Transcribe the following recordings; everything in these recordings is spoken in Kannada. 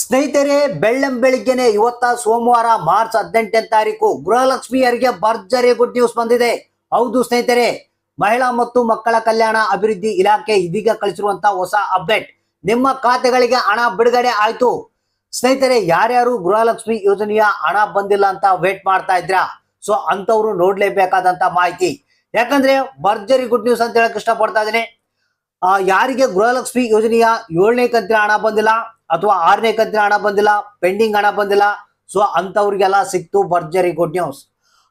ಸ್ನೇಹಿತರೆ, ಬೆಳ್ಳಂ ಬೆಳಿಗ್ಗೆನೆ ಇವತ್ತ ಸೋಮವಾರ ಮಾರ್ಚ್ ಹದಿನೆಂಟನೇ ತಾರೀಕು ಗೃಹಲಕ್ಷ್ಮಿಯರಿಗೆ ಭರ್ಜರಿ ಗುಡ್ ನ್ಯೂಸ್ ಬಂದಿದೆ. ಹೌದು ಸ್ನೇಹಿತರೆ, ಮಹಿಳಾ ಮತ್ತು ಮಕ್ಕಳ ಕಲ್ಯಾಣ ಅಭಿವೃದ್ಧಿ ಇಲಾಖೆ ಇದೀಗ ಕಳಿಸಿರುವಂತಹ ಹೊಸ ಅಪ್ಡೇಟ್. ನಿಮ್ಮ ಖಾತೆಗಳಿಗೆ ಹಣ ಬಿಡುಗಡೆ ಆಯ್ತು. ಸ್ನೇಹಿತರೆ, ಯಾರ್ಯಾರು ಗೃಹಲಕ್ಷ್ಮಿ ಯೋಜನೆಯ ಹಣ ಬಂದಿಲ್ಲ ಅಂತ ವೇಟ್ ಮಾಡ್ತಾ ಇದ್ರಾ ಸೊ ಅಂತವ್ರು ನೋಡ್ಲೇಬೇಕಾದಂತ ಮಾಹಿತಿ. ಯಾಕಂದ್ರೆ ಭರ್ಜರಿ ಗುಡ್ ನ್ಯೂಸ್ ಅಂತ ಹೇಳಕ್ ಇಷ್ಟಪಡ್ತಾ ಇದ್ದೀನಿ. ಯಾರಿಗೆ ಗೃಹಲಕ್ಷ್ಮಿ ಯೋಜನೆಯ ಏಳನೇ ಕಂತಿನ ಹಣ ಬಂದಿಲ್ಲ ಅಥವಾ ಆರನೇ ಕಂತಿನ ಹಣ ಬಂದಿಲ್ಲ, ಪೆಂಡಿಂಗ್ ಹಣ ಬಂದಿಲ್ಲ, ಸೊ ಅಂತವ್ರಿಗೆಲ್ಲ ಸಿಕ್ತು ಭರ್ಜರಿ ಗುಡ್ ನ್ಯೂಸ್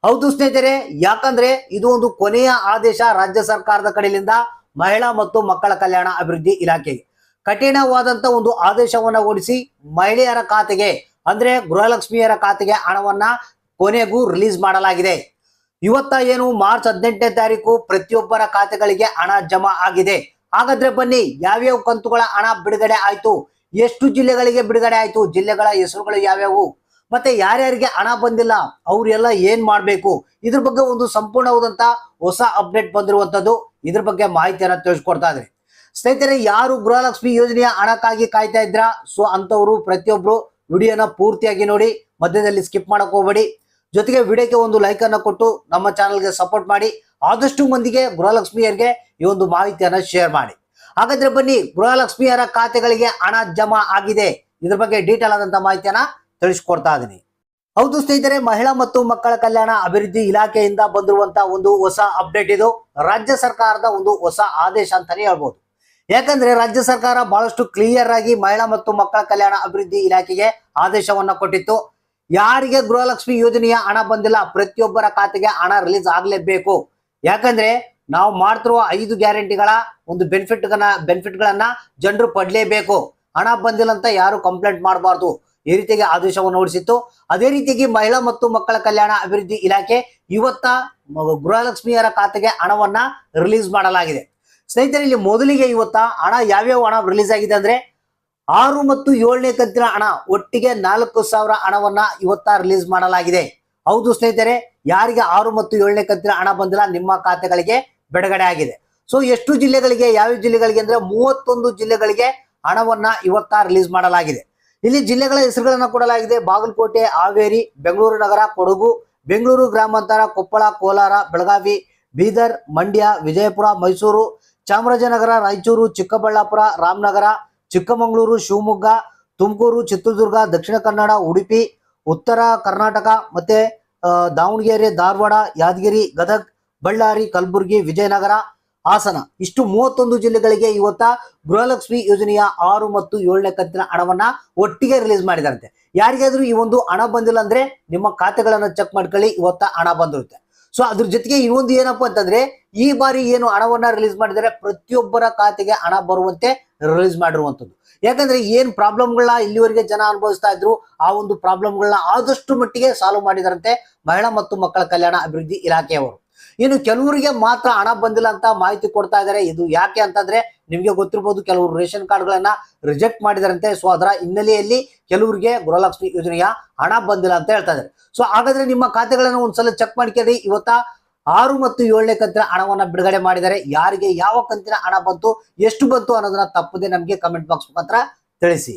ಹೌದು ಸ್ನೇಹಿತರೆ, ಯಾಕಂದ್ರೆ ಇದು ಒಂದು ಕೊನೆಯ ಆದೇಶ ರಾಜ್ಯ ಸರ್ಕಾರದ ಕಡೆಯಿಂದ ಮಹಿಳಾ ಮತ್ತು ಮಕ್ಕಳ ಕಲ್ಯಾಣ ಅಭಿವೃದ್ಧಿ ಇಲಾಖೆಗೆ. ಕಠಿಣವಾದಂತ ಒಂದು ಆದೇಶವನ್ನ ಓಡಿಸಿ ಮಹಿಳೆಯರ ಖಾತೆಗೆ, ಅಂದ್ರೆ ಗೃಹಲಕ್ಷ್ಮಿಯರ ಖಾತೆಗೆ ಹಣವನ್ನ ಕೊನೆಗೂ ರಿಲೀಸ್ ಮಾಡಲಾಗಿದೆ. ಇವತ್ತ ಏನು, ಮಾರ್ಚ್ ಹದಿನೆಂಟನೇ ತಾರೀಕು ಪ್ರತಿಯೊಬ್ಬರ ಖಾತೆಗಳಿಗೆ ಹಣ ಜಮಾ ಆಗಿದೆ. ಹಾಗಾದ್ರೆ ಬನ್ನಿ, ಯಾವ್ಯಾವ ಕಂತುಗಳ ಹಣ ಬಿಡುಗಡೆ ಆಯ್ತು? ಎಷ್ಟು ಜಿಲ್ಲೆಗಳಿಗೆ ಬಿಡುಗಡೆ ಆಯ್ತು? ಜಿಲ್ಲೆಗಳ ಹೆಸರುಗಳು ಯಾವ್ಯಾವು? ಮತ್ತೆ ಯಾರ್ಯಾರಿಗೆ ಹಣ ಬಂದಿಲ್ಲ? ಅವ್ರೆಲ್ಲ ಏನ್ ಮಾಡ್ಬೇಕು? ಇದ್ರ ಬಗ್ಗೆ ಒಂದು ಸಂಪೂರ್ಣವಾದಂತ ಹೊಸ ಅಪ್ಡೇಟ್ ಬಂದಿರುವಂತದ್ದು ಇದ್ರ ಬಗ್ಗೆ ಮಾಹಿತಿಯನ್ನ ತಿಳಿಸ್ಕೊಡ್ತಾ ಇದ್ರಿ. ಸ್ನೇಹಿತರೆ, ಯಾರು ಗೃಹಲಕ್ಷ್ಮಿ ಯೋಜನೆಯ ಹಣಕ್ಕಾಗಿ ಕಾಯ್ತಾ ಇದ್ರ ಸೊ ಅಂತವ್ರು ಪ್ರತಿಯೊಬ್ರು ವಿಡಿಯೋನ ಪೂರ್ತಿಯಾಗಿ ನೋಡಿ, ಮಧ್ಯದಲ್ಲಿ ಸ್ಕಿಪ್ ಮಾಡಕ್ ಹೋಗ್ಬೇಡಿ. ಜೊತೆಗೆ ವಿಡಿಯೋಕ್ಕೆ ಒಂದು ಲೈಕ್ ಅನ್ನ ಕೊಟ್ಟು ನಮ್ಮ ಚಾನಲ್ಗೆ ಸಪೋರ್ಟ್ ಮಾಡಿ, ಆದಷ್ಟು ಮಂದಿಗೆ ಗೃಹಲಕ್ಷ್ಮಿಯರಿಗೆ ಈ ಒಂದು ಮಾಹಿತಿಯನ್ನ ಶೇರ್ ಮಾಡಿ. ಹಾಗಾದ್ರೆ ಬನ್ನಿ ಗೃಹಲಕ್ಷ್ಮಿಯರ ಖಾತೆಗಳಿಗೆ ಹಣ ಜಮಾ ಆಗಿದೆ. ಇದ್ರ ಬಗ್ಗೆ ಡೀಟೇಲ್ ಆದಂತ ಮಾಹಿತಿಯನ್ನ ತಿಳಿಸ್ಕೊಡ್ತಾ ಇದೀನಿ. ಹೌದು ಸ್ನೇಹಿತರೆ, ಮಹಿಳಾ ಮತ್ತು ಮಕ್ಕಳ ಕಲ್ಯಾಣ ಅಭಿವೃದ್ಧಿ ಇಲಾಖೆಯಿಂದ ಬಂದಿರುವಂತ ಒಂದು ಹೊಸ ಅಪ್ಡೇಟ್ ಇದು. ರಾಜ್ಯ ಸರ್ಕಾರದ ಒಂದು ಹೊಸ ಆದೇಶ ಅಂತಾನೆ ಹೇಳ್ಬೋದು. ಯಾಕಂದ್ರೆ ರಾಜ್ಯ ಸರ್ಕಾರ ಬಹಳಷ್ಟು ಕ್ಲಿಯರ್ ಆಗಿ ಮಹಿಳಾ ಮತ್ತು ಮಕ್ಕಳ ಕಲ್ಯಾಣ ಅಭಿವೃದ್ಧಿ ಇಲಾಖೆಗೆ ಆದೇಶವನ್ನ ಕೊಟ್ಟಿತ್ತು. ಯಾರಿಗೆ ಗೃಹಲಕ್ಷ್ಮಿ ಯೋಜನೆಯ ಹಣ ಬಂದಿಲ್ಲ, ಪ್ರತಿಯೊಬ್ಬರ ಖಾತೆಗೆ ಹಣ ರಿಲೀಸ್ ಆಗ್ಲೇಬೇಕು. ಯಾಕಂದ್ರೆ ನಾವು ಮಾಡ್ತಿರುವ ಐದು ಗ್ಯಾರಂಟಿಗಳ ಒಂದು ಬೆನಿಫಿಟ್ ಬೆನಿಫಿಟ್ ಗಳನ್ನ ಜನರು ಪಡ್ಲೇಬೇಕು. ಹಣ ಬಂದಿಲ್ಲ ಅಂತ ಯಾರು ಕಂಪ್ಲೇಂಟ್ ಮಾಡಬಾರ್ದು. ಈ ರೀತಿಯಾಗಿ ಆದೇಶವನ್ನು ಹೊರಡಿಸಿತ್ತು. ಅದೇ ರೀತಿಯಾಗಿ ಮಹಿಳಾ ಮತ್ತು ಮಕ್ಕಳ ಕಲ್ಯಾಣ ಅಭಿವೃದ್ಧಿ ಇಲಾಖೆ ಇವತ್ತ ಗೃಹಲಕ್ಷ್ಮಿಯರ ಖಾತೆಗೆ ಹಣವನ್ನ ರಿಲೀಸ್ ಮಾಡಲಾಗಿದೆ. ಸ್ನೇಹಿತರೆ, ಇಲ್ಲಿ ಮೊದಲಿಗೆ ಇವತ್ತ ಹಣ ಯಾವ್ಯಾವ ಹಣ ರಿಲೀಸ್ ಆಗಿದೆ ಅಂದ್ರೆ ಆರು ಮತ್ತು ಏಳನೇ ಕಂತಿನ ಹಣ ಒಟ್ಟಿಗೆ ನಾಲ್ಕು ಸಾವಿರ ಹಣವನ್ನ ಇವತ್ತ ರಿಲೀಸ್ ಮಾಡಲಾಗಿದೆ. ಹೌದು ಸ್ನೇಹಿತರೆ, ಯಾರಿಗೆ ಆರು ಮತ್ತು ಏಳನೇ ಕಂತಿನ ಹಣ ಬಂದಿಲ್ಲ ನಿಮ್ಮ ಖಾತೆಗಳಿಗೆ ಬಿಡುಗಡೆ ಆಗಿದೆ. ಸೊ ಎಷ್ಟು ಜಿಲ್ಲೆಗಳಿಗೆ, ಯಾವ ಜಿಲ್ಲೆಗಳಿಗೆ ಅಂದ್ರೆ ಮೂವತ್ತೊಂದು ಜಿಲ್ಲೆಗಳಿಗೆ ಹಣವನ್ನ ಇವತ್ತ ರಿಲೀಸ್ ಮಾಡಲಾಗಿದೆ. ಇಲ್ಲಿ ಜಿಲ್ಲೆಗಳ ಹೆಸರುಗಳನ್ನ ಕೊಡಲಾಗಿದೆ. ಬಾಗಲಕೋಟೆ, ಹಾವೇರಿ, ಬೆಂಗಳೂರು ನಗರ, ಕೊಡಗು, ಬೆಂಗಳೂರು ಗ್ರಾಮಾಂತರ, ಕೊಪ್ಪಳ, ಕೋಲಾರ, ಬೆಳಗಾವಿ, ಬೀದರ್, ಮಂಡ್ಯ, ವಿಜಯಪುರ, ಮೈಸೂರು, ಚಾಮರಾಜನಗರ, ರಾಯಚೂರು, ಚಿಕ್ಕಬಳ್ಳಾಪುರ, ರಾಮನಗರ ಚಿಕ್ಕಮಗಳೂರು, ಶಿವಮೊಗ್ಗ, ತುಮಕೂರು, ಚಿತ್ರದುರ್ಗ, ದಕ್ಷಿಣ ಕನ್ನಡ, ಉಡುಪಿ, ಉತ್ತರ ಕರ್ನಾಟಕ ಮತ್ತೆ ದಾವಣಗೆರೆ, ಧಾರವಾಡ, ಯಾದಗಿರಿ, ಗದಗ್, ಬಳ್ಳಾರಿ, ಕಲಬುರಗಿ, ವಿಜಯನಗರ, ಹಾಸನ. ಇಷ್ಟು ಮೂವತ್ತೊಂದು ಜಿಲ್ಲೆಗಳಿಗೆ ಇವತ್ತ ಗೃಹಲಕ್ಷ್ಮಿ ಯೋಜನೆಯ ಆರು ಮತ್ತು ಏಳನೇ ಕಂತಿನ ಹಣವನ್ನ ಒಟ್ಟಿಗೆ ರಿಲೀಸ್ ಮಾಡಿದಾರಂತೆ ಯಾರಿಗಾದ್ರೂ ಈ ಒಂದು ಹಣ ಬಂದಿಲ್ಲ ಅಂದ್ರೆ ನಿಮ್ಮ ಖಾತೆಗಳನ್ನ ಚೆಕ್ ಮಾಡ್ಕೊಳ್ಳಿ. ಇವತ್ತ ಹಣ ಬಂದಿರುತ್ತೆ. ಸೊ ಅದ್ರ ಜೊತೆಗೆ ಇನ್ನೊಂದು ಏನಪ್ಪಾ ಅಂತಂದ್ರೆ, ಈ ಬಾರಿ ಏನು ಹಣವನ್ನ ರಿಲೀಸ್ ಮಾಡಿದರೆ ಪ್ರತಿಯೊಬ್ಬರ ಖಾತೆಗೆ ಹಣ ಬರುವಂತೆ ರಿಲೀಸ್ ಮಾಡಿರುವಂತದ್ದು ಯಾಕಂದ್ರೆ ಏನ್ ಪ್ರಾಬ್ಲಮ್ಗಳನ್ನ ಇಲ್ಲಿವರೆಗೆ ಜನ ಅನುಭವಿಸ್ತಾ ಇದ್ರು, ಆ ಒಂದು ಪ್ರಾಬ್ಲಮ್ಗಳನ್ನ ಆದಷ್ಟು ಮಟ್ಟಿಗೆ ಸಾಲ್ವ್ ಮಾಡಿದಾರಂತೆ ಮಹಿಳಾ ಮತ್ತು ಮಕ್ಕಳ ಕಲ್ಯಾಣ ಅಭಿವೃದ್ಧಿ ಇಲಾಖೆಯವರು. ಇನ್ನು ಕೆಲವರಿಗೆ ಮಾತ್ರ ಹಣ ಬಂದಿಲ್ಲ ಅಂತ ಮಾಹಿತಿ ಕೊಡ್ತಾ ಇದ್ದಾರೆ. ಇದು ಯಾಕೆ ಅಂತಂದ್ರೆ ನಿಮಗೆ ಗೊತ್ತಿರ್ಬೋದು ಕೆಲವರು ರೇಷನ್ ಕಾರ್ಡ್ಗಳನ್ನ ರಿಜೆಕ್ಟ್ ಮಾಡಿದಾರಂತೆ. ಸೊ ಅದರ ಹಿನ್ನೆಲೆಯಲ್ಲಿ ಕೆಲವರಿಗೆ ಗೃಹಲಕ್ಷ್ಮಿ ಯೋಜನೆಯ ಹಣ ಬಂದಿಲ್ಲ ಅಂತ ಹೇಳ್ತಾ ಇದ್ದಾರೆ. ಸೊ ಹಾಗಾದ್ರೆ ನಿಮ್ಮ ಖಾತೆಗಳನ್ನ ಒಂದ್ಸಲ ಚೆಕ್ ಮಾಡ್ಕೊಳ್ಳಿ. ಇವತ್ತ ಆರು ಮತ್ತು ಏಳನೇ ಕಂತಿನ ಹಣವನ್ನ ಬಿಡುಗಡೆ ಮಾಡಿದ್ದಾರೆ. ಯಾರಿಗೆ ಯಾವ ಕಂತಿನ ಹಣ ಬಂತು, ಎಷ್ಟು ಬಂತು ಅನ್ನೋದನ್ನ ತಪ್ಪದೆ ನಮಗೆ ಕಮೆಂಟ್ ಬಾಕ್ಸ್ ಮುಖಾಂತರ ತಿಳಿಸಿ.